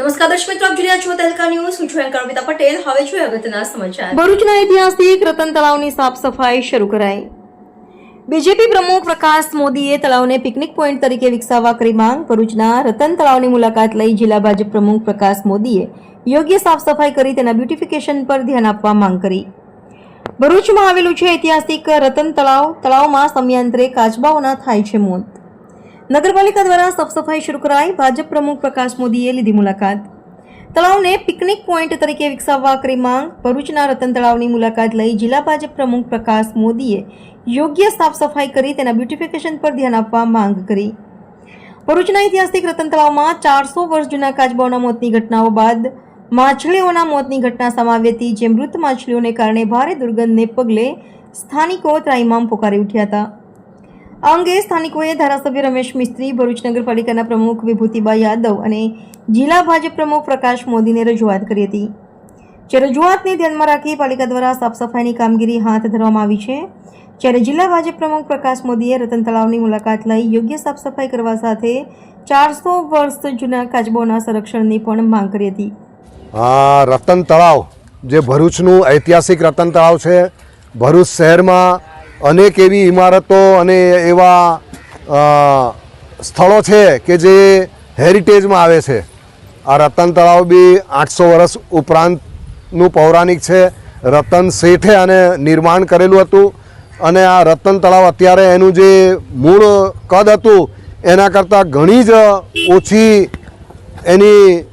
નમસ્કાર દર્શક મિત્રો, આપ જોઈ રહ્યા છો તહેલકા ન્યૂઝ. હું છું એન્કર અમિતા પટેલ. હવે જોઈએ અગત્યના સમાચાર. ભરૂચના ઐતિહાસિક રતન તળાવની સાફ સફાઈ શરૂ કરાઈ. બીજેપી પ્રમુખ પ્રકાશ મોદીએ તળાવને પિકનિક પોઈન્ટ તરીકે વિકસાવવા કરી માંગ. ભરૂચના રતન તળાવની મુલાકાત લઈ જિલ્લા ભાજપ પ્રમુખ પ્રકાશ મોદીએ યોગ્ય સાફ સફાઈ કરી તેના બ્યુટિફિકેશન પર ધ્યાન આપવા માંગ કરી. ભરૂચમાં આવેલું છે ઐતિહાસિક રતન તળાવ. તળાવમાં સમયાંતરે કાચબાઓના થાય છે મોત. નગરપાલિકા દ્વારા સાફ સફાઈ શરૂ કરાઈ. ભાજપ પ્રમુખ પ્રકાશ મોદીએ લીધી મુલાકાત. તળાવને પિકનિક પોઈન્ટ તરીકે વિકસાવવા કરી માંગ. ભરૂચના રતન તળાવની મુલાકાત લઈ જિલ્લા ભાજપ પ્રમુખ પ્રકાશ મોદીએ યોગ્ય સાફ સફાઈ કરી તેના બ્યુટિફિકેશન પર ધ્યાન આપવા માંગ કરી. ભરૂચના ઐતિહાસિક રતન તળાવમાં ચારસો વર્ષ જૂના કાચબાઓના મોતની ઘટનાઓ બાદ માછલીઓના મોતની ઘટના સમાવી હતી, જે મૃત માછલીઓને કારણે ભારે દુર્ગંધને પગલે સ્થાનિકો ત્રાઇમામ પોકારી ઉઠ્યા હતા. આ અંગે સ્થાનિકોએ ધારાસભ્ય રમેશ મિસ્ત્રી, ભરૂચ નગરપાલિકાના પ્રમુખ વિભૂતિબા યાદવ અને જિલ્લા ભાજપ પ્રમુખ પ્રકાશ મોદીને રજૂઆત કરી હતી. જે રજૂઆતને ધ્યાનમાં રાખી પાલિકા દ્વારા સાફ સફાઈની કામગીરી હાથ ધરવામાં આવી છે. જ્યારે જિલ્લા ભાજપ પ્રમુખ પ્રકાશ મોદીએ રતન તળાવની મુલાકાત લઈ યોગ્ય સાફ સફાઈ કરવા સાથે ચારસો વર્ષ જૂના કાચબોના સંરક્ષણની પણ માંગ કરી હતી. રતન તળાવ, જે ભરૂચનું ઐતિહાસિક રતન તળાવ છે, ભરૂચ શહેરમાં અનેક એવી ઇમારતો અને એવા સ્થળો છે કે જે હેરિટેજમાં આવે છે. આ રતન તળાવ બી આઠસો વર્ષ ઉપરાંતનું પૌરાણિક છે. રતન શેઠે આને નિર્માણ કરેલું હતું અને આ રતન તળાવ અત્યારે એનું જે મૂળ કદ હતું, એના કરતાં ઘણી જ ઓછી એની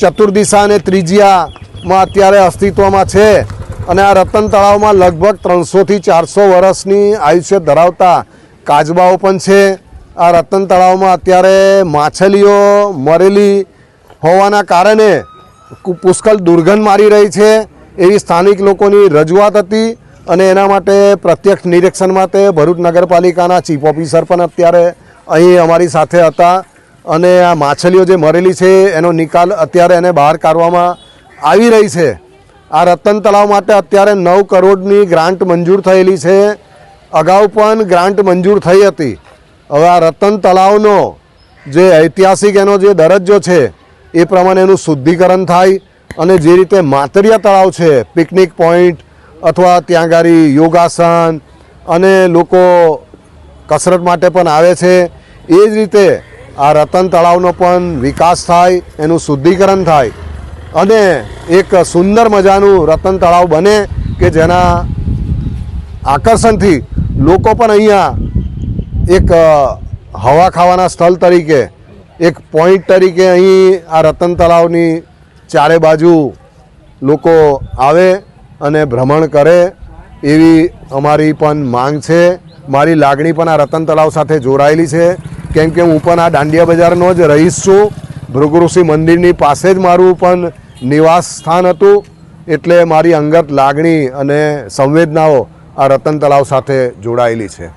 ચતુર્દિશા અને ત્રિજ્યામાં અત્યારે અસ્તિત્વમાં છે. અને આ રતન તળાવમાં લગભગ ત્રણસોથી ચારસો વર્ષની આયુષ્ય ધરાવતા કાચબાઓ પણ છે. આ રતન તળાવમાં અત્યારે માછલીઓ મરેલી હોવાના કારણે પુષ્કળ દુર્ગંધ મારી રહી છે. એવી સ્થાનિક લોકોની રજૂઆત હતી અને એના માટે પ્રત્યક્ષ નિરીક્ષણ માટે ભરૂચ નગરપાલિકાના ચીફ ઓફિસર પણ અત્યારે અહીં અમારી સાથે હતા. અને આ માછલીઓ જે મરેલી છે, એનો નિકાલ અત્યારે એને બહાર કાઢવામાં આવી રહી છે. આ રતન તળાવ માટે અત્યારે નવ કરોડની ગ્રાન્ટ મંજૂર થયેલી છે. અગાઉ પણ ગ્રાન્ટ મંજૂર થઈ હતી. હવે આ રતન તળાવનો જે ઐતિહાસિક એનો જે દરજ્જો છે, એ પ્રમાણે એનું શુદ્ધિકરણ થાય અને જે રીતે માતરિયા તળાવ છે, પિકનિક પોઈન્ટ અથવા ત્યાં ગાડી યોગાસન અને લોકો કસરત માટે પણ આવે છે, એ જ રીતે આ રતન તળાવનો પણ વિકાસ થાય, એનું શુદ્ધિકરણ થાય. અને એક સુંદર મજાનું રતન તળાવ બને કે જેના આકર્ષણથી લોકો પણ અહીંયા એક હવા ખાવાના સ્થળ તરીકે, એક પોઈન્ટ તરીકે અહીં આ રતન તળાવની ચારે બાજુ લોકો આવે અને ભ્રમણ કરે એવી અમારી પણ માંગ છે. મારી લાગણી પણ આ રતન તળાવ સાથે જોડાયેલી છે. કેમ કે હું પણ આ દાંડિયા બજારનો જ રહીશ છું. ભૃગુઋષિ મંદિરની પાસે જ મારું પણ નિવાસ સ્થાન હતું એટલે મારી અંગત લાગણી અને સંવેદનાઓ આ રતન તળાવ સાથે જોડાયેલી છે.